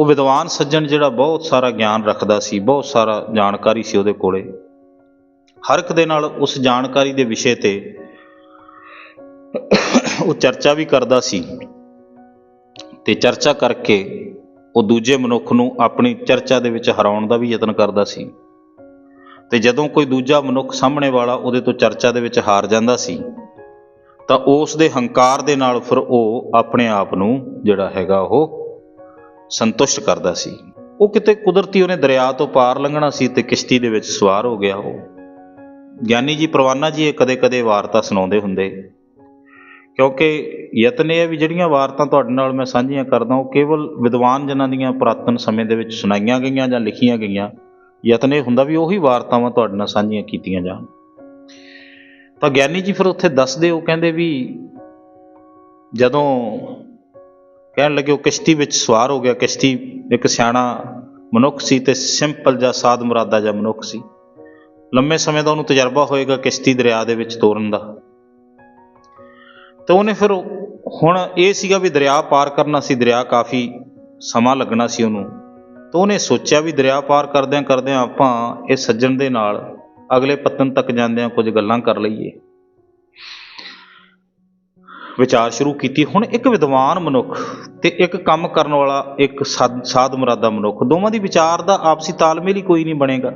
ਉਹ ਵਿਦਵਾਨ ਸੱਜਣ ਜਿਹੜਾ ਬਹੁਤ ਸਾਰਾ ਗਿਆਨ ਰੱਖਦਾ ਸੀ, ਬਹੁਤ ਸਾਰਾ ਜਾਣਕਾਰੀ ਸੀ ਉਹਦੇ ਕੋਲੇ। ਹਰ ਇੱਕ ਦੇ ਨਾਲ ਉਸ ਜਾਣਕਾਰੀ ਦੇ ਵਿਸ਼ੇ ਤੇ ਉਹ ਚਰਚਾ ਵੀ ਕਰਦਾ ਸੀ ਤੇ ਚਰਚਾ ਕਰਕੇ ਉਹ ਦੂਜੇ ਮਨੁੱਖ ਨੂੰ ਆਪਣੀ ਚਰਚਾ ਦੇ ਵਿੱਚ ਹਰਾਉਣ ਦਾ ਵੀ ਯਤਨ ਕਰਦਾ ਸੀ। ਤੇ ਜਦੋਂ ਕੋਈ ਦੂਜਾ ਮਨੁੱਖ ਸਾਹਮਣੇ ਵਾਲਾ ਉਹਦੇ ਤੋਂ ਚਰਚਾ ਦੇ ਵਿੱਚ ਹਾਰ ਜਾਂਦਾ ਸੀ, ਤਾਂ ਉਸ ਦੇ ਹੰਕਾਰ ਦੇ ਨਾਲ ਫਿਰ ਉਹ ਆਪਣੇ ਆਪ ਨੂੰ ਜਿਹੜਾ ਹੈਗਾ ਉਹ ਸੰਤੁਸ਼ਟ ਕਰਦਾ ਸੀ। ਉਹ ਕਿਤੇ ਕੁਦਰਤੀ ਉਹਨੇ ਦਰਿਆ ਤੋਂ ਪਾਰ ਲੰਘਣਾ ਸੀ ਤੇ ਕਿਸ਼ਤੀ ਦੇ ਵਿੱਚ ਸਵਾਰ ਹੋ ਗਿਆ ਉਹ। ਗਿਆਨੀ ਜੀ, ਪ੍ਰਵਾਨਾ ਜੀ ਇਹ ਕਦੇ-ਕਦੇ ਵਾਰਤਾ ਸੁਣਾਉਂਦੇ ਹੁੰਦੇ। ਕਿਉਂਕਿ ਯਤਨ ਇਹ ਹੈ ਵੀ ਜਿਹੜੀਆਂ ਵਾਰਤਾ ਤੁਹਾਡੇ ਨਾਲ ਮੈਂ ਸਾਂਝੀਆਂ ਕਰਦਾ ਉਹ ਕੇਵਲ ਵਿਦਵਾਨ ਜਨਾਂ ਦੀਆਂ ਪੁਰਾਤਨ ਸਮੇਂ ਦੇ ਵਿੱਚ ਸੁਣਾਈਆਂ ਗਈਆਂ ਜਾਂ ਲਿਖੀਆਂ ਗਈਆਂ। ਯਤਨ ਇਹ ਹੁੰਦਾ ਵੀ ਉਹੀ ਵਾਰਤਾਵਾਂ ਤੁਹਾਡੇ ਨਾਲ ਸਾਂਝੀਆਂ ਕੀਤੀਆਂ ਜਾਣ। ਤਾਂ ਗਿਆਨੀ ਜੀ ਫਿਰ ਉੱਥੇ ਦੱਸਦੇ, ਉਹ ਕਹਿੰਦੇ ਵੀ ਜਦੋਂ ਕਹਿਣ ਲੱਗੇ, ਉਹ ਕਿਸ਼ਤੀ ਵਿੱਚ ਸਵਾਰ ਹੋ ਗਿਆ। ਕਿਸ਼ਤੀ ਇੱਕ ਸਿਆਣਾ ਮਨੁੱਖ ਸੀ ਤੇ ਸਿੰਪਲ ਜਿਹਾ ਸਾਧ ਮੁਰਾਦਾ ਜਿਹਾ ਮਨੁੱਖ ਸੀ। ਲੰਮੇ ਸਮੇਂ ਦਾ ਉਹਨੂੰ ਤਜਰਬਾ ਹੋਏਗਾ ਕਿਸ਼ਤੀ ਦਰਿਆ ਦੇ ਵਿੱਚ ਤੋਰਨ ਦਾ। ਤੇ ਉਹਨੇ ਫਿਰ ਹੁਣ ਇਹ ਸੀਗਾ ਵੀ ਦਰਿਆ ਪਾਰ ਕਰਨਾ ਸੀ, ਦਰਿਆ ਕਾਫੀ ਸਮਾਂ ਲੱਗਣਾ ਸੀ ਉਹਨੂੰ। ਤਾਂ ਉਹਨੇ ਸੋਚਿਆ ਵੀ ਦਰਿਆ ਪਾਰ ਕਰਦਿਆਂ ਕਰਦਿਆਂ ਆਪਾਂ ਇਹ ਸੱਜਣ ਦੇ ਨਾਲ ਅਗਲੇ ਪੱਤਨ ਤੱਕ ਜਾਂਦਿਆਂ ਕੁਝ ਗੱਲਾਂ ਕਰ ਲਈਏ। ਵਿਚਾਰ ਸ਼ੁਰੂ ਕੀਤੀ। ਹੁਣ ਇੱਕ ਵਿਦਵਾਨ ਮਨੁੱਖ ਤੇ ਇੱਕ ਕੰਮ ਕਰਨ ਵਾਲਾ, ਇੱਕ ਸਾਧ ਮੁਰਾਦਾ ਮਨੁੱਖ, ਦੋਵਾਂ ਦੀ ਵਿਚਾਰ ਦਾ ਆਪਸੀ ਤਾਲਮੇਲ ਹੀ ਕੋਈ ਨਹੀਂ ਬਣੇਗਾ।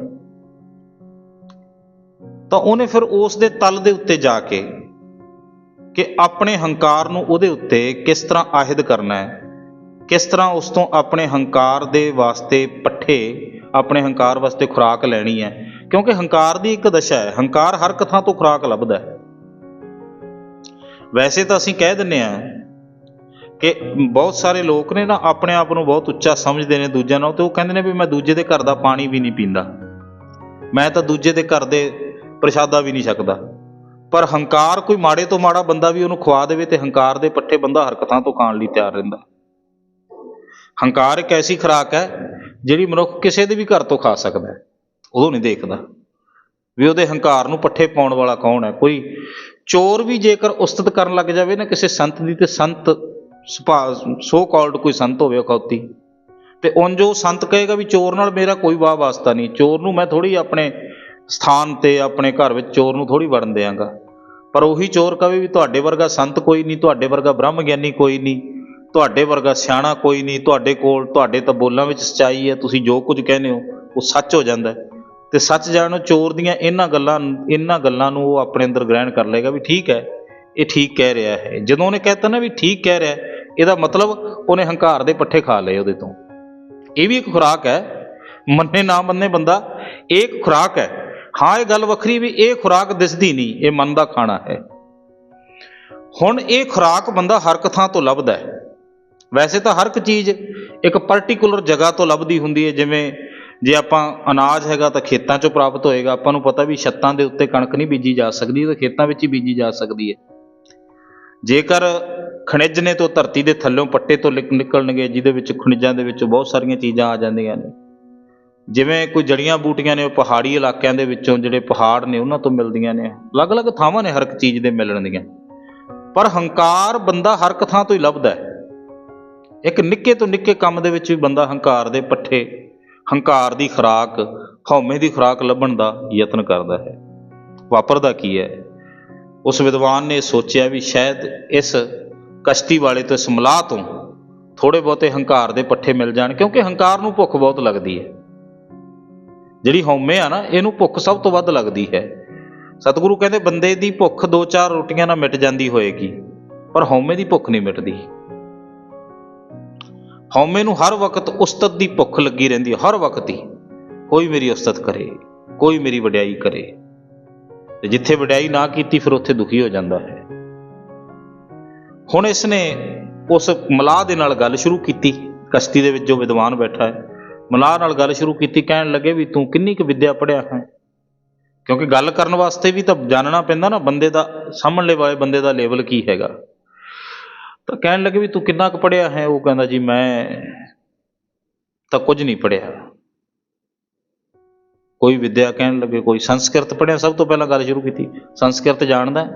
ਤਾਂ ਉਹਨੇ ਫਿਰ ਉਸ ਦੇ ਤਲ ਦੇ ਉੱਤੇ ਜਾ ਕੇ ਕਿ ਆਪਣੇ ਹੰਕਾਰ ਨੂੰ ਉਹਦੇ ਉੱਤੇ ਕਿਸ ਤਰ੍ਹਾਂ ਆਹਿਦ ਕਰਨਾ ਹੈ, ਕਿਸ ਤਰ੍ਹਾਂ ਉਸ ਤੋਂ ਆਪਣੇ ਹੰਕਾਰ ਦੇ ਵਾਸਤੇ ਪੱਠੇ, ਆਪਣੇ ਹੰਕਾਰ ਵਾਸਤੇ ਖੁਰਾਕ ਲੈਣੀ ਹੈ। ਕਿਉਂਕਿ ਹੰਕਾਰ ਦੀ ਇੱਕ ਦਸ਼ਾ ਹੈ, ਹੰਕਾਰ ਹਰ ਇੱਕ ਥਾਂ ਤੋਂ ਖੁਰਾਕ ਲੱਭਦਾ ਹੈ। ਵੈਸੇ ਤਾਂ ਅਸੀਂ ਕਹਿ ਦਿੰਨੇ ਆ ਕਿ ਬਹੁਤ ਸਾਰੇ ਲੋਕ ਨੇ ਨਾ ਆਪਣੇ ਆਪ ਨੂੰ ਬਹੁਤ ਉੱਚਾ ਸਮਝਦੇ ਨੇ ਦੂਜਿਆਂ ਨਾਲੋਂ ਤੇ ਉਹ ਕਹਿੰਦੇ ਨੇ ਵੀ ਮੈਂ ਦੂਜੇ ਦੇ ਘਰ ਦਾ ਪਾਣੀ ਵੀ ਨਹੀਂ ਪੀਂਦਾ। ਮੈਂ ਤਾਂ ਦੂਜੇ ਦੇ ਘਰ ਦੇ ਪ੍ਰਸ਼ਾਦਾ ਵੀ ਨਹੀਂ ਸਕਦਾ ਪਰ ਹੰਕਾਰ ਕੋਈ ਮਾੜੇ ਤੋਂ ਮਾੜਾ ਬੰਦਾ ਵੀ ਉਹਨੂੰ ਖਵਾ ਦੇਵੇ ਤੇ ਹੰਕਾਰ ਦੇ ਪੱਠੇ ਬੰਦਾ ਹਰਕਤਾਂ ਤੋਂ ਖਾਣ ਲਈ ਤਿਆਰ ਰਹਿੰਦਾ। ਹੰਕਾਰ ਇੱਕ ਐਸੀ ਖੁਰਾਕ ਹੈ ਜਿਹੜੀ ਮਨੁੱਖ ਕਿਸੇ ਦੇ ਵੀ ਘਰ ਤੋਂ ਖਾ ਸਕਦਾ ਹੈ। ਉਦੋਂ ਨਹੀਂ ਦੇਖਦਾ ਵੀ ਉਹਦੇ ਹੰਕਾਰ ਨੂੰ ਪੱਠੇ ਪਾਉਣ ਵਾਲਾ ਕੌਣ ਹੈ? ਕੋਈ ਚੋਰ ਵੀ ਜੇਕਰ ਉਸਤਤ ਕਰਨ ਲੱਗ ਜਾਵੇ ਨਾ ਕਿਸੇ ਸੰਤ ਦੀ, ਤੇ ਸੰਤ ਸੋ ਕਾਲਡ ਕੋਈ ਸੰਤ ਹੋਵੇ ਅਖੌਤੀ। ਤੇ ਉਂਝ ਉਹ ਸੰਤ ਕਹੇਗਾ ਵੀ ਚੋਰ ਨਾਲ ਮੇਰਾ ਕੋਈ ਵਾਹ ਵਾਸਤਾ ਨਹੀਂ। ਚੋਰ ਨੂੰ ਮੈਂ ਥੋੜੀ ਆਪਣੇ ਸਥਾਨ ਤੇ, ਆਪਣੇ ਘਰ ਵਿੱਚ ਚੋਰ ਨੂੰ ਥੋੜੀ ਵੜਨ ਦਿਆਂਗਾ। ਪਰ ਉਹੀ ਚੋਰ ਕਵੇ ਵੀ ਤੁਹਾਡੇ ਵਰਗਾ ਸੰਤ ਕੋਈ ਨਹੀਂ, ਤੁਹਾਡੇ ਵਰਗਾ ਬ੍ਰਹਮ ਗਿਆਨੀ ਕੋਈ ਨਹੀਂ, ਤੁਹਾਡੇ ਵਰਗਾ ਸਿਆਣਾ ਕੋਈ ਨਹੀਂ, ਤੁਹਾਡੇ ਕੋਲ, ਤੁਹਾਡੇ ਤਾਂ ਬੋਲਾਂ ਵਿੱਚ ਸਚਾਈ ਹੈ, ਤੁਸੀਂ ਜੋ ਕੁਝ ਕਹਿੰਦੇ ਹੋ, ਉਹ ਸੱਚ ਹੋ ਜਾਂਦਾ ਹੈ। ਤੇ ਸੱਚ ਜਾਣੋ ਚੋਰ ਦੀਆਂ ਇਹਨਾਂ ਗੱਲਾਂ ਇਹਨਾਂ ਗੱਲਾਂ ਨੂੰ ਉਹ ਆਪਣੇ ਅੰਦਰ ਗ੍ਰਹਿਣ ਕਰ ਲਏਗਾ ਵੀ ਠੀਕ ਹੈ, ਇਹ ਠੀਕ ਕਹਿ ਰਿਹਾ ਹੈ। ਜਦੋਂ ਉਹਨੇ ਕਹਿਤਾ ਨਾ ਵੀ ਠੀਕ ਕਹਿ ਰਿਹਾ ਇਹਦਾ ਮਤਲਬ ਉਹਨੇ ਹੰਕਾਰ ਦੇ ਪੱਠੇ ਖਾ ਲਏ ਉਹਦੇ ਤੋਂ। ਇਹ ਵੀ ਇੱਕ ਖੁਰਾਕ ਹੈ, ਮੰਨੇ ਨਾ ਮੰਨੇ ਬੰਦਾ, ਇਹ ਇੱਕ ਖੁਰਾਕ ਹੈ। ਹਾਂ, ਇਹ ਗੱਲ ਵੱਖਰੀ ਵੀ ਇਹ ਖੁਰਾਕ ਦਿਸਦੀ ਨਹੀਂ, ਇਹ ਮਨ ਦਾ ਖਾਣਾ ਹੈ। ਹੁਣ ਇਹ ਖੁਰਾਕ ਬੰਦਾ ਹਰ ਇੱਕ ਥਾਂ ਤੋਂ ਲੱਭਦਾ ਹੈ। ਵੈਸੇ ਤਾਂ ਹਰ ਇੱਕ ਚੀਜ਼ ਇੱਕ ਪਾਰਟਿਕੂਲਰ ਜਗ੍ਹਾ ਤੋਂ ਲੱਭਦੀ ਹੁੰਦੀ ਹੈ, ਜਿਵੇਂ ਜੇ ਆਪਾਂ ਅਨਾਜ ਹੈਗਾ ਤਾਂ ਖੇਤਾਂ 'ਚੋਂ ਪ੍ਰਾਪਤ ਹੋਏਗਾ। ਆਪਾਂ ਨੂੰ ਪਤਾ ਵੀ ਛੱਤਾਂ ਦੇ ਉੱਤੇ ਕਣਕ ਨਹੀਂ ਬੀਜੀ ਜਾ ਸਕਦੀ ਤਾਂ ਖੇਤਾਂ ਵਿੱਚ ਹੀ ਬੀਜੀ ਜਾ ਸਕਦੀ ਹੈ। ਜੇਕਰ ਖਣਿਜ ਨੇ ਤੋਂ ਧਰਤੀ ਦੇ ਥੱਲੋਂ ਪੱਟੇ ਤੋਂ ਲਿਕ- ਨਿਕਲਣਗੇ, ਜਿਹਦੇ ਵਿੱਚ, ਖਣਿਜਾਂ ਦੇ ਵਿੱਚ ਬਹੁਤ ਸਾਰੀਆਂ ਚੀਜ਼ਾਂ ਆ ਜਾਂਦੀਆਂ ਨੇ। ਜਿਵੇਂ ਕੋਈ ਜੜੀਆਂ ਬੂਟੀਆਂ ਨੇ, ਉਹ ਪਹਾੜੀ ਇਲਾਕਿਆਂ ਦੇ ਵਿੱਚੋਂ ਜਿਹੜੇ ਪਹਾੜ ਨੇ, ਉਹਨਾਂ ਤੋਂ ਮਿਲਦੀਆਂ ਨੇ। ਅਲੱਗ-ਅਲੱਗ ਥਾਵਾਂ ਨੇ ਹਰ ਇੱਕ ਚੀਜ਼ ਦੇ ਮਿਲਣ ਦੀਆਂ ਪਰ ਹੰਕਾਰ ਬੰਦਾ ਹਰ ਇੱਕ ਥਾਂ ਤੋਂ ਹੀ ਲੱਭਦਾ ਹੈ। ਇੱਕ ਨਿੱਕੇ ਤੋਂ ਨਿੱਕੇ ਕੰਮ ਦੇ ਵਿੱਚ ਵੀ ਬੰਦਾ ਹੰਕਾਰ ਦੇ ਪੱਠੇ ਹੰਕਾਰ ਦੀ ਖੁਰਾਕ, ਹਉਮੈ ਦੀ ਖੁਰਾਕ ਲੱਭਣ ਦਾ ਯਤਨ ਕਰਦਾ ਹੈ। ਵਾਪਰਦਾ ਕੀ ਹੈ? ਉਸ ਵਿਦਵਾਨ ਨੇ ਸੋਚਿਆ ਵੀ ਸ਼ਾਇਦ ਇਸ ਕਸ਼ਤੀ ਵਾਲੇ ਤੋਂ ਸਮਲਾਹ ਤੋਂ ਥੋੜੇ ਬਹੁਤੇ ਹੰਕਾਰ ਦੇ ਪੱਠੇ ਮਿਲ ਜਾਣ, ਕਿਉਂਕਿ ਹੰਕਾਰ ਨੂੰ ਭੁੱਖ ਬਹੁਤ ਲੱਗਦੀ ਹੈ। ਜਿਹੜੀ ਹਉਮੈ ਆ ਨਾ, ਇਹਨੂੰ ਭੁੱਖ ਸਭ ਤੋਂ ਵੱਧ ਲੱਗਦੀ ਹੈ। ਸਤਿਗੁਰੂ ਕਹਿੰਦੇ, ਬੰਦੇ ਦੀ ਭੁੱਖ ਦੋ ਚਾਰ ਰੋਟੀਆਂ ਨਾਲ ਮਿਟ ਜਾਂਦੀ ਹੋਏਗੀ, ਪਰ ਹਉਮੈ ਦੀ ਭੁੱਖ ਨਹੀਂ ਮਿਟਦੀ। ਹਉਮੈ ਨੂੰ ਹਰ ਵਕਤ ਉਸਤਤ ਦੀ ਭੁੱਖ ਲੱਗੀ ਰਹਿੰਦੀ ਹੈ, ਹਰ ਵਕਤ ਹੀ। ਕੋਈ ਮੇਰੀ ਉਸਤਤ ਕਰੇ, ਕੋਈ ਮੇਰੀ ਵਡਿਆਈ ਕਰੇ। ਤੇ ਜਿੱਥੇ ਵਡਿਆਈ ਨਾ ਕੀਤੀ, ਫਿਰ ਉੱਥੇ ਦੁਖੀ ਹੋ ਜਾਂਦਾ ਹੈ। ਹੁਣ ਇਸ ਨੇ ਉਸ ਮਲਾਹ ਦੇ ਨਾਲ ਗੱਲ ਸ਼ੁਰੂ ਕੀਤੀ। ਕਸ਼ਤੀ ਦੇ ਵਿੱਚ ਜੋ ਵਿਦਵਾਨ ਬੈਠਾ ਹੈ, ਮਲਾਹ ਨਾਲ ਗੱਲ ਸ਼ੁਰੂ ਕੀਤੀ, ਕਹਿਣ ਲੱਗੇ ਵੀ ਤੂੰ ਕਿੰਨੀ ਕੁ ਵਿੱਦਿਆ ਪੜਿਆ ਹੈ? ਕਿਉਂਕਿ ਗੱਲ ਕਰਨ ਵਾਸਤੇ ਵੀ ਤਾਂ ਜਾਣਨਾ ਪੈਂਦਾ ਨਾ, ਬੰਦੇ ਦਾ, ਸਾਹਮਣੇ ਵਾਲੇ ਬੰਦੇ ਦਾ ਲੈਵਲ ਕੀ ਹੈਗਾ? ਤਾਂ ਕਹਿਣ ਲੱਗੇ ਵੀ ਤੂੰ ਕਿੰਨਾ ਕੁ ਪੜਿਆ ਹੈ? ਉਹ ਕਹਿੰਦਾ ਜੀ, ਮੈਂ ਤਾਂ ਕੁਝ ਨਹੀਂ ਪੜਿਆ ਕੋਈ ਵਿਦਿਆ ਕਹਿਣ ਲੱਗੇ, ਕੋਈ ਸੰਸਕ੍ਰਿਤ ਪੜਿਆ ਸਭ ਤੋਂ ਪਹਿਲਾਂ ਗੱਲ ਸ਼ੁਰੂ ਕੀਤੀ। ਸੰਸਕ੍ਰਿਤ ਜਾਣਦਾ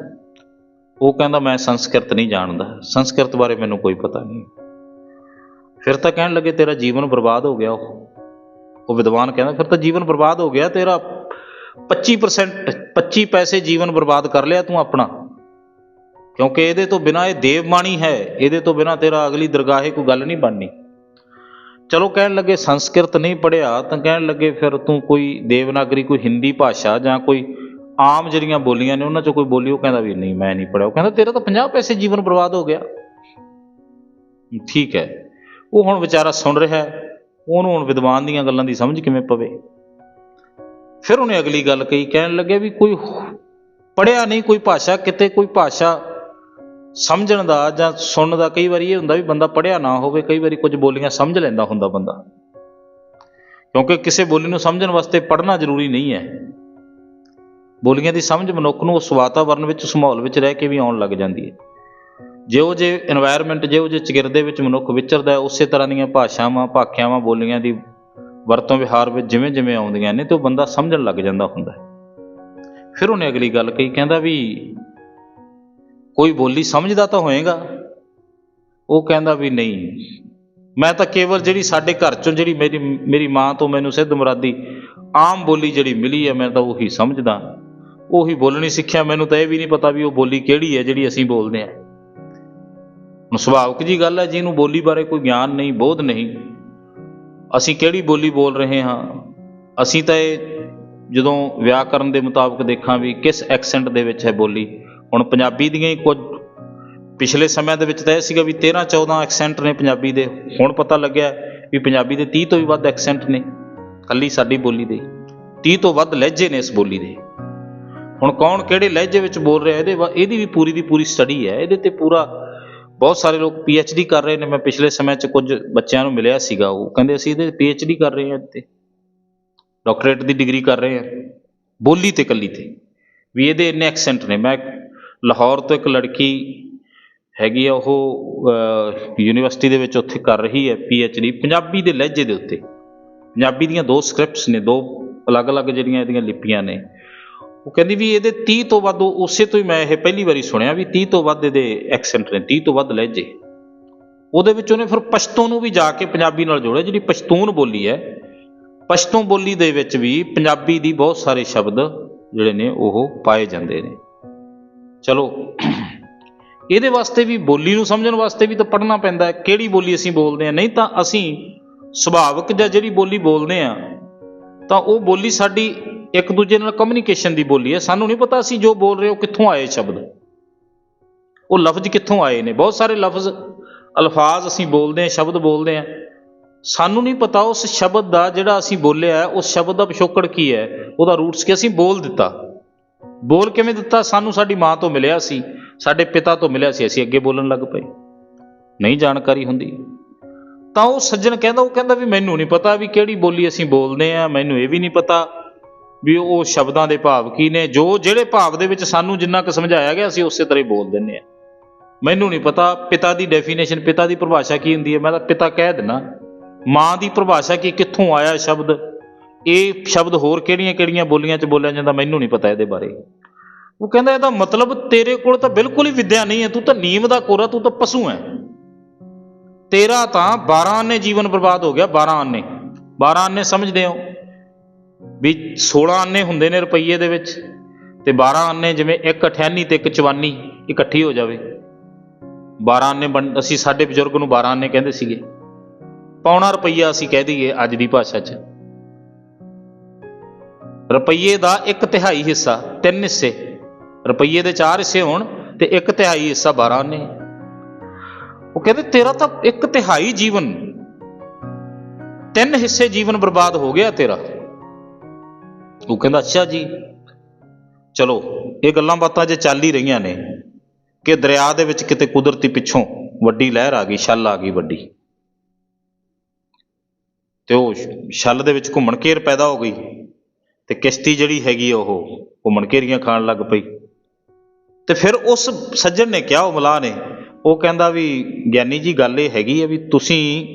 ਉਹ ਕਹਿੰਦਾ, ਮੈਂ ਸੰਸਕ੍ਰਿਤ ਨਹੀਂ ਜਾਣਦਾ। ਸੰਸਕ੍ਰਿਤ ਬਾਰੇ ਮੈਨੂੰ ਕੋਈ ਪਤਾ ਨਹੀਂ। ਫਿਰ ਤਾਂ ਕਹਿਣ ਲੱਗੇ, ਤੇਰਾ ਜੀਵਨ ਬਰਬਾਦ ਹੋ ਗਿਆ ਉਹ। ਉਹ ਵਿਦਵਾਨ ਕਹਿੰਦਾ, ਫਿਰ ਤਾਂ ਜੀਵਨ ਬਰਬਾਦ ਹੋ ਗਿਆ, ਤੇਰਾ 25% 25 ਪੈਸੇ ਜੀਵਨ ਬਰਬਾਦ ਕਰ ਲਿਆ ਤੂੰ ਆਪਣਾ। ਕਿਉਂਕਿ ਇਹਦੇ ਤੋਂ ਬਿਨਾ ਇਹ ਦੇਵਮਾਣੀ ਹੈ, ਇਹਦੇ ਤੋਂ ਬਿਨਾ ਤੇਰਾ ਅਗਲੀ ਦਰਗਾਹੇ ਕੋਈ ਗੱਲ ਨਹੀਂ ਬਣਨੀ। ਚਲੋ ਕਹਿਣ ਲੱਗੇ ਸੰਸਕ੍ਰਿਤ ਨਹੀਂ ਪੜਿਆ ਤਾਂ ਕਹਿਣ ਲੱਗੇ ਫਿਰ ਤੂੰ ਕੋਈ ਦੇਵਨਾਗਰੀ, ਕੋਈ ਹਿੰਦੀ ਭਾਸ਼ਾ ਜਾਂ ਕੋਈ ਆਮ ਜਿਹੜੀਆਂ ਬੋਲੀਆਂ ਨੇ, ਉਹਨਾਂ ਚੋਂ ਕੋਈ ਬੋਲੀ, ਉਹ ਕਹਿੰਦਾ ਵੀ ਨਹੀਂ, ਮੈਂ ਨਹੀਂ ਪੜਿਆ ਉਹ ਕਹਿੰਦਾ, ਤੇਰਾ ਤਾਂ 50 ਪੈਸੇ ਜੀਵਨ ਬਰਬਾਦ ਹੋ ਗਿਆ। ਠੀਕ ਹੈ। ਉਹ ਹੁਣ ਵਿਚਾਰਾ ਸੁਣ ਰਿਹਾ ਉਹਨੂੰ ਹੁਣ ਵਿਦਵਾਨ ਦੀਆਂ ਗੱਲਾਂ ਦੀ ਸਮਝ ਕਿਵੇਂ ਪਵੇ? ਫਿਰ ਉਹਨੇ ਅਗਲੀ ਗੱਲ ਕਹੀ, ਕਹਿਣ ਲੱਗੇ ਵੀ ਕੋਈ ਪੜਿਆ ਨਹੀਂ, ਕੋਈ ਭਾਸ਼ਾ, ਕਿਤੇ ਕੋਈ ਭਾਸ਼ਾ ਸਮਝਣ ਦਾ ਜਾਂ ਸੁਣਨ ਦਾ ਕਈ ਵਾਰੀ ਇਹ ਹੁੰਦਾ ਵੀ ਬੰਦਾ ਪੜਿਆ ਨਾ ਹੋਵੇ, ਕਈ ਵਾਰੀ ਕੁਝ ਬੋਲੀਆਂ ਸਮਝ ਲੈਂਦਾ ਹੁੰਦਾ ਬੰਦਾ। ਕਿਉਂਕਿ ਕਿਸੇ ਬੋਲੀ ਨੂੰ ਸਮਝਣ ਵਾਸਤੇ ਪੜਨਾ ਜ਼ਰੂਰੀ ਨਹੀਂ ਹੈ। ਬੋਲੀਆਂ ਦੀ ਸਮਝ ਮਨੁੱਖ ਨੂੰ ਉਸ ਵਾਤਾਵਰਣ ਵਿੱਚ, ਉਸ ਮਾਹੌਲ ਵਿੱਚ ਰਹਿ ਕੇ ਵੀ ਆਉਣ ਲੱਗ ਜਾਂਦੀ ਹੈ। ਜਿਉਂ ਜੇ এনवायरमेंट ਜਿਉਂ ਜੇ ਚਿਗਰਦੇ ਵਿੱਚ ਮਨੁੱਖ ਵਿਚਰਦਾ ਹੈ, ਉਸੇ ਤਰ੍ਹਾਂ ਦੀਆਂ ਭਾਸ਼ਾਵਾਂ, ਭਾਖਿਆਵਾਂ, ਬੋਲੀਆਂ ਦੀ ਵਰਤੋਂ ਵਿਹਾਰ ਵਿੱਚ ਜਿਵੇਂ ਜਿਵੇਂ ਆਉਂਦੀਆਂ ਨੇ ਤੇ ਉਹ ਬੰਦਾ ਸਮਝਣ ਲੱਗ ਜਾਂਦਾ ਹੁੰਦਾ ਫਿਰ ਉਹਨੇ ਅਗਲੀ ਗੱਲ ਕਹੀ, ਕਹਿੰਦਾ ਵੀ ਕੋਈ ਬੋਲੀ ਸਮਝਦਾ ਤਾਂ ਹੋਏਗਾ। ਉਹ ਕਹਿੰਦਾ ਵੀ ਨਹੀਂ। ਮੈਂ ਤਾਂ ਕੇਵਲ ਜਿਹੜੀ ਸਾਡੇ ਘਰ ਚੋਂ ਜਿਹੜੀ ਮੇਰੀ ਮੇਰੀ ਮਾਂ ਤੋਂ ਮੈਨੂੰ ਸਿੱਧ ਮੁਰਾਦੀ ਆਮ ਬੋਲੀ ਜਿਹੜੀ ਮਿਲੀ ਹੈ, ਮੈਂ ਤਾਂ ਉਹੀ ਸਮਝਦਾ। ਉਹੀ ਬੋਲਣੀ ਸਿੱਖਿਆ ਮੈਨੂੰ ਤਾਂ ਇਹ ਵੀ ਨਹੀਂ ਪਤਾ ਵੀ ਉਹ ਬੋਲੀ ਕਿਹੜੀ ਹੈ ਜਿਹੜੀ ਅਸੀਂ ਬੋਲਦੇ ਹਾਂ। ਹੁਣ ਸੁਭਾਵਿਕ ਜੀ ਗੱਲ ਹੈ, ਜਿਹਨੂੰ ਬੋਲੀ ਬਾਰੇ ਕੋਈ ਗਿਆਨ ਨਹੀਂ, ਬੋਧ ਨਹੀਂ। ਅਸੀਂ ਕਿਹੜੀ ਬੋਲੀ ਬੋਲ ਰਹੇ ਹਾਂ? ਅਸੀਂ ਤਾਂ ਇਹ ਜਦੋਂ ਵਿਆਕਰਨ ਦੇ ਮੁਤਾਬਕ ਦੇਖਾਂ ਵੀ ਕਿਸ ਐਕਸੈਂਟ ਦੇ ਵਿੱਚ ਹੈ ਬੋਲੀ। ਹੁਣ ਪੰਜਾਬੀ ਦੀਆਂ ਹੀ ਕੁਝ ਪਿਛਲੇ ਸਮਿਆਂ ਦੇ ਵਿੱਚ ਤਾਂ ਇਹ ਸੀਗਾ ਵੀ 13 14 ਐਕਸੈਂਟ ਨੇ ਪੰਜਾਬੀ ਦੇ। ਹੁਣ ਪਤਾ ਲੱਗਿਆ ਵੀ ਪੰਜਾਬੀ ਦੇ 30 ਤੋਂ ਵੀ ਵੱਧ ਐਕਸੈਂਟ ਨੇ ਕੱਲੀ ਸਾਡੀ ਬੋਲੀ ਦੇ। 30 ਤੋਂ ਵੱਧ ਲਹਿਜੇ ਨੇ ਇਸ ਬੋਲੀ ਦੇ। ਹੁਣ ਕੌਣ ਕਿਹੜੇ ਲਹਿਜੇ ਵਿੱਚ ਬੋਲ ਰਿਹਾ, ਇਹਦੇ ਵਾ- ਇਹਦੀ ਵੀ ਪੂਰੀ ਦੀ ਪੂਰੀ ਸਟੱਡੀ ਹੈ। ਇਹਦੇ ਤੇ ਪੂਰਾ ਬਹੁਤ ਸਾਰੇ ਲੋਕ ਡੀ ਕਰ ਰਹੇ ਨੇ। ਮੈਂ ਪਿਛਲੇ ਸਮੇਂ 'ਚ ਕੁਝ ਬੱਚਿਆਂ ਨੂੰ ਮਿਲਿਆ ਸੀਗਾ ਉਹ। ਕਹਿੰਦੇ ਅਸੀਂ ਇਹਦੇ ਡੀ ਕਰ ਰਹੇ ਹਾਂ ਤੇ ਡਾਕਟਰੇਟ ਦੀ ਡਿਗਰੀ ਕਰ ਰਹੇ ਹਾਂ। ਬੋਲੀ ਤੇ ਕੱਲੀ ਤੇ। ਵੀ ਇਹਦੇ ਇੰਨੇ ਐਕਸੈਂਟ ਨੇ। ਮੈਂ ਲਾਹੌਰ ਤੋਂ ਇੱਕ ਲੜਕੀ ਹੈਗੀ ਆ, ਉਹ ਯੂਨੀਵਰਸਿਟੀ ਦੇ ਵਿੱਚ ਉੱਥੇ ਕਰ ਰਹੀ ਹੈ ਡੀ ਪੰਜਾਬੀ ਦੇ ਲਹਿਜੇ ਦੇ ਉੱਤੇ। ਪੰਜਾਬੀ ਦੀਆਂ ਦੋ ਸਕ੍ਰਿਪਟਸ ਨੇ, ਦੋ ਅਲੱਗ-ਅਲੱਗ ਜਿਹੜੀਆਂ ਇਹਦੀਆਂ ਲਿਪੀਆਂ ਨੇ। ਉਹ ਕਹਿੰਦੀ ਵੀ ਇਹਦੇ 30 ਤੋਂ ਵੱਧ ਉਸੇ ਤੋਂ ਹੀ ਮੈਂ ਇਹ ਪਹਿਲੀ ਵਾਰੀ ਸੁਣਿਆ ਵੀ 30 ਤੋਂ ਵੱਧ ਇਹਦੇ ਐਕਸੈਂਟ ਨੇ 30 ਤੋਂ ਵੱਧ ਲਹਿਜੇ। ਉਹਦੇ ਵਿੱਚ ਉਹਨੇ ਫਿਰ ਪਸ਼ਤੋ ਨੂੰ ਵੀ ਜਾ ਕੇ ਪੰਜਾਬੀ ਨਾਲ ਜੋੜਿਆ, ਜਿਹੜੀ ਪਸ਼ਤੂਨ ਬੋਲੀ ਹੈ। ਪਸ਼ਤੋ ਬੋਲੀ ਦੇ ਵਿੱਚ ਵੀ ਪੰਜਾਬੀ ਦੀ ਬਹੁਤ ਸਾਰੇ ਸ਼ਬਦ ਜਿਹੜੇ ਨੇ ਉਹ ਪਾਏ ਜਾਂਦੇ ਨੇ। ਚਲੋ। ਇਹਦੇ ਵਾਸਤੇ ਵੀ ਬੋਲੀ ਨੂੰ ਸਮਝਣ ਵਾਸਤੇ ਵੀ ਤਾਂ ਪੜ੍ਹਨਾ ਪੈਂਦਾ ਹੈ। ਕਿਹੜੀ ਬੋਲੀ ਅਸੀਂ ਬੋਲਦੇ ਹਾਂ? ਨਹੀਂ ਤਾਂ ਅਸੀਂ ਸੁਭਾਵਿਕ ਜਾਂ ਜਿਹੜੀ ਬੋਲੀ ਬੋਲਦੇ ਆ ਤਾਂ ਉਹ ਬੋਲੀ ਸਾਡੀ ਇੱਕ ਦੂਜੇ ਨਾਲ ਕਮਿਊਨੀਕੇਸ਼ਨ ਦੀ ਬੋਲੀ ਹੈ। ਸਾਨੂੰ ਨਹੀਂ ਪਤਾ ਅਸੀਂ ਜੋ ਬੋਲ ਰਹੇ ਉਹ ਕਿੱਥੋਂ ਆਏ ਸ਼ਬਦ। ਉਹ ਲਫ਼ਜ਼ ਕਿੱਥੋਂ ਆਏ ਨੇ? ਬਹੁਤ ਸਾਰੇ ਲਫ਼ਜ਼, ਅਲਫਾਜ਼ ਅਸੀਂ ਬੋਲਦੇ ਹਾਂ, ਸ਼ਬਦ ਬੋਲਦੇ ਹਾਂ। ਸਾਨੂੰ ਨਹੀਂ ਪਤਾ ਉਸ ਸ਼ਬਦ ਦਾ ਜਿਹੜਾ ਅਸੀਂ ਬੋਲਿਆ ਉਸ ਸ਼ਬਦ ਦਾ ਪਿਛੋਕੜ ਕੀ ਹੈ? ਉਹਦਾ ਰੂਟਸ ਕੀ ਅਸੀਂ ਬੋਲ ਦਿੱਤਾ। ਬੋਲ ਕਿਵੇਂ ਦਿੱਤਾ? ਸਾਨੂੰ ਸਾਡੀ ਮਾਂ ਤੋਂ ਮਿਲਿਆ ਸੀ, ਸਾਡੇ ਪਿਤਾ ਤੋਂ ਮਿਲਿਆ ਸੀ, ਅਸੀਂ ਅੱਗੇ ਬੋਲਣ ਲੱਗ ਪਏ। ਨਹੀਂ ਜਾਣਕਾਰੀ ਹੁੰਦੀ। ਤਾਂ ਉਹ ਸੱਜਣ ਕਹਿੰਦਾ, ਉਹ ਕਹਿੰਦਾ ਵੀ ਮੈਨੂੰ ਨਹੀਂ ਪਤਾ ਵੀ ਕਿਹੜੀ ਬੋਲੀ ਅਸੀਂ ਬੋਲਦੇ ਆ ਮੈਨੂੰ ਇਹ ਵੀ ਨਹੀਂ ਪਤਾ ਵੀ ਉਹ ਸ਼ਬਦਾਂ ਦੇ ਭਾਵ ਕੀ ਨੇ। ਜੋ ਜਿਹੜੇ ਭਾਵ ਦੇ ਵਿੱਚ ਸਾਨੂੰ ਜਿੰਨਾ ਕੁ ਸਮਝਾਇਆ ਗਿਆ, ਅਸੀਂ ਉਸੇ ਤਰ੍ਹਾਂ ਹੀ ਬੋਲ ਦਿੰਨੇ ਆ ਮੈਨੂੰ ਨਹੀਂ ਪਤਾ ਪਿਤਾ ਦੀ ਡੈਫੀਨੇਸ਼ਨ ਪਿਤਾ ਦੀ ਪਰਿਭਾਸ਼ਾ ਕੀ ਹੁੰਦੀ ਹੈ। ਮੈਂ ਤਾਂ ਪਿਤਾ ਕਹਿ ਦਿੰਨਾ ਮਾਂ ਦੀ ਪਰਿਭਾਸ਼ਾ ਕੀ, ਕਿੱਥੋਂ ਆਇਆ ਸ਼ਬਦ? ਇਹ ਸ਼ਬਦ ਹੋਰ ਕਿਹੜੀਆਂ ਕਿਹੜੀਆਂ ਬੋਲੀਆਂ 'ਚ ਬੋਲਿਆ ਜਾਂਦਾ ਮੈਨੂੰ ਨਹੀਂ ਪਤਾ ਇਹਦੇ ਬਾਰੇ। ਉਹ ਕਹਿੰਦਾ ਇਹਦਾ ਮਤਲਬ ਤੇਰੇ ਕੋਲ ਤਾਂ ਬਿਲਕੁਲ ਹੀ ਵਿਦਿਆ ਨਹੀਂ ਹੈ, ਤੂੰ ਤਾਂ ਨੀਮ ਦਾ ਕੋਰਾ, ਤੂੰ ਤਾਂ ਪਸ਼ੂ ਹੈ। ਤੇਰਾ ਤਾਂ 12 ਆਨੇ ਜੀਵਨ ਬਰਬਾਦ ਹੋ ਗਿਆ 12 ਆਨੇ। 12 ਆਨੇ ਸਮਝਦੇ ਹੋ ਵੀ 16 ਆਨੇ ਹੁੰਦੇ ਨੇ ਰੁਪਈਏ ਦੇ ਵਿੱਚ ਤੇ 12 ਆਨੇ ਜਿਵੇਂ ਇੱਕ 98 ਤੇ ਇੱਕ 54 ਇਕੱਠੀ ਹੋ ਜਾਵੇ। 12 ਆਨੇ ਬਣ- ਅਸੀਂ ਸਾਡੇ ਬਜ਼ੁਰਗ ਨੂੰ 12 ਆਨੇ ਕਹਿੰਦੇ ਸੀਗੇ। ਪੌਣਾ ਰੁਪਈਆ ਅਸੀਂ ਕਹਿ ਦਈਏ ਅੱਜ ਦੀ ਭਾਸ਼ਾ 'ਚ। ਰੁਪਈਏ ਦਾ ਇੱਕ ਤਿਹਾਈ ਹਿੱਸਾ, ਤਿੰਨ ਹਿੱਸੇ। ਰੁਪਈਏ ਦੇ ਚਾਰ ਹਿੱਸੇ ਹੋਣ ਤੇ ਇੱਕ ਤਿਹਾਈ ਹਿੱਸਾ 12 ਨੇ। ਉਹ ਕਹਿੰਦੇ, ਤੇਰਾ ਤਾਂ ਇੱਕ ਤਿਹਾਈ ਜੀਵਨ, ਤਿੰਨ ਹਿੱਸੇ ਜੀਵਨ ਬਰਬਾਦ ਹੋ ਗਿਆ ਤੇਰਾ। ਉਹ ਕਹਿੰਦਾ, ਅੱਛਾ ਜੀ, ਚਲੋ, ਇਹ ਗੱਲਾਂ ਬਾਤਾਂ ਜੇ ਚੱਲ ਹੀ ਰਹੀਆਂ ਨੇ ਕਿ ਦਰਿਆ ਦੇ ਵਿੱਚ ਕਿਤੇ ਕੁਦਰਤੀ ਪਿੱਛੋਂ ਵੱਡੀ ਲਹਿਰ ਆ ਗਈ, ਛੱਲ ਆ ਗਈ ਵੱਡੀ। ਤੇ ਉਹ ਛੱਲ ਦੇ ਵਿੱਚ ਘੁੰਮਣ ਘੇਰ ਪੈਦਾ ਹੋ ਗਈ। ਤੇ ਕਿਸ਼ਤੀ ਜਿਹੜੀ ਹੈਗੀ ਉਹ ਘੁੰਮਣ ਘੇਰੀਆਂ ਖਾਣ ਲੱਗ ਪਈ। ਤੇ ਫਿਰ ਉਸ ਸੱਜਣ ਨੇ ਕਿਹਾ ਉਹ ਮਲਾਹ ਨੇ, ਉਹ ਕਹਿੰਦਾ ਵੀ, ਗਿਆਨੀ ਜੀ, ਗੱਲ ਇਹ ਹੈਗੀ ਆ ਵੀ ਤੁਸੀਂ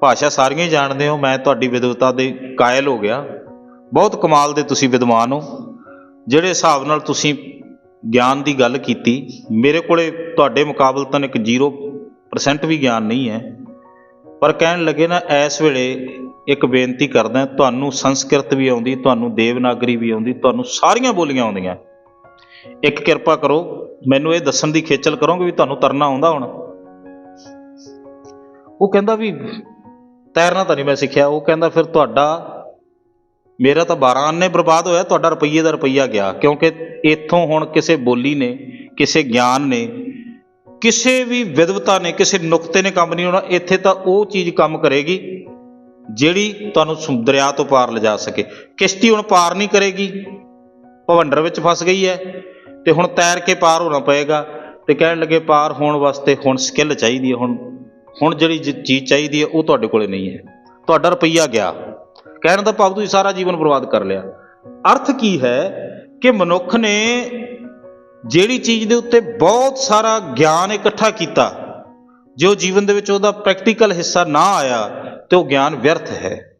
ਭਾਸ਼ਾ ਸਾਰੀਆਂ ਹੀ ਜਾਣਦੇ ਹੋ, ਮੈਂ ਤੁਹਾਡੀ ਵਿਦਵਤਾ ਦੇ ਕਾਇਲ ਹੋ ਗਿਆ। ਬਹੁਤ ਕਮਾਲ ਦੇ ਤੁਸੀਂ ਵਿਦਵਾਨ ਹੋ। ਜਿਹੜੇ ਹਿਸਾਬ ਨਾਲ ਤੁਸੀਂ ਗਿਆਨ ਦੀ ਗੱਲ ਕੀਤੀ, ਮੇਰੇ ਕੋਲੇ ਤੁਹਾਡੇ ਮੁਕਾਬਲਤਨ ਇੱਕ 0% ਵੀ ਗਿਆਨ ਨਹੀਂ ਹੈ। ਪਰ ਕਹਿਣ ਲੱਗੇ ਨਾ, ਇਸ ਵੇਲੇ ਇੱਕ ਬੇਨਤੀ ਕਰਦਾ ਤੁਹਾਨੂੰ ਸੰਸਕ੍ਰਿਤ ਵੀ ਆਉਂਦੀ, ਤੁਹਾਨੂੰ ਦੇਵਨਾਗਰੀ ਵੀ ਆਉਂਦੀ, ਤੁਹਾਨੂੰ ਸਾਰੀਆਂ ਬੋਲੀਆਂ ਆਉਂਦੀਆਂ। ਇੱਕ ਕਿਰਪਾ ਕਰੋ, ਮੈਨੂੰ ਇਹ ਦੱਸਣ ਦੀ ਖੇਚਲ ਕਰੋਗੇ ਵੀ ਤੁਹਾਨੂੰ ਤਰਨਾ ਆਉਂਦਾ ਹੁਣ। ਉਹ ਕਹਿੰਦਾ ਵੀ, ਤੈਰਨਾ ਤਾਂ ਨਹੀਂ ਮੈਂ ਸਿੱਖਿਆ। ਉਹ ਕਹਿੰਦਾ ਫਿਰ ਤੁਹਾਡਾ, ਮੇਰਾ ਤਾਂ 12 ਆਨੇ ਬਰਬਾਦ ਹੋਇਆ, ਤੁਹਾਡਾ ਰੁਪਈਏ ਦਾ ਰੁਪਈਆ ਗਿਆ। ਕਿਉਂਕਿ ਇੱਥੋਂ ਹੁਣ ਕਿਸੇ ਬੋਲੀ ਨੇ, ਕਿਸੇ ਗਿਆਨ ਨੇ, ਕਿਸੇ ਵੀ ਵਿਦਵਤਾ ਨੇ, ਕਿਸੇ ਨੁਕਤੇ ਨੇ ਕੰਮ ਨਹੀਂ ਹੋਣਾ, ਇੱਥੇ ਤਾਂ ਉਹ ਚੀਜ਼ ਕੰਮ ਕਰੇਗੀ। ਜਿਹੜੀ ਤੁਹਾਨੂੰ ਸੁ- ਦਰਿਆ ਤੋਂ ਪਾਰ ਲਿਜਾ ਸਕੇ। ਕਿਸ਼ਤੀ ਹੁਣ ਪਾਰ ਨਹੀਂ ਕਰੇਗੀ। ਭਵੰਡਰ ਵਿੱਚ ਫਸ ਗਈ ਹੈ। ਤੇ ਹੁਣ ਤੈਰ ਕੇ ਪਾਰ ਹੋਣਾ ਪਏਗਾ। ਤੇ ਕਹਿਣ ਲੱਗੇ ਪਾਰ ਹੋਣ ਵਾਸਤੇ ਹੁਣ ਸਕਿੱਲ ਚਾਹੀਦੀ ਹੈ। ਹੁਣ ਹੁਣ ਜਿਹੜੀ ਜ- ਚੀਜ਼ ਚਾਹੀਦੀ ਹੈ, ਉਹ ਤੁਹਾਡੇ ਕੋਲੇ ਨਹੀਂ ਹੈ। ਤੁਹਾਡਾ ਰੁਪਈਆ ਗਿਆ। ਕਹਿਣ ਦਾ ਭਾਵ ਤੁਸੀਂ ਸਾਰਾ ਜੀਵਨ ਬਰਬਾਦ ਕਰ ਲਿਆ। ਅਰਥ ਕੀ ਹੈ ਕਿ ਮਨੁੱਖ ਨੇ ਜਿਹੜੀ ਚੀਜ਼ ਦੇ ਉੱਤੇ ਬਹੁਤ ਸਾਰਾ ਗਿਆਨ ਇਕੱਠਾ ਕੀਤਾ, ਜੋ ਜੀਵਨ ਦੇ ਵਿੱਚ ਉਹਦਾ ਪ੍ਰੈਕਟੀਕਲ ਹਿੱਸਾ ਨਾ ਆਇਆ ਤੇ ਉਹ ਗਿਆਨ ਵਿਅਰਥ ਹੈ।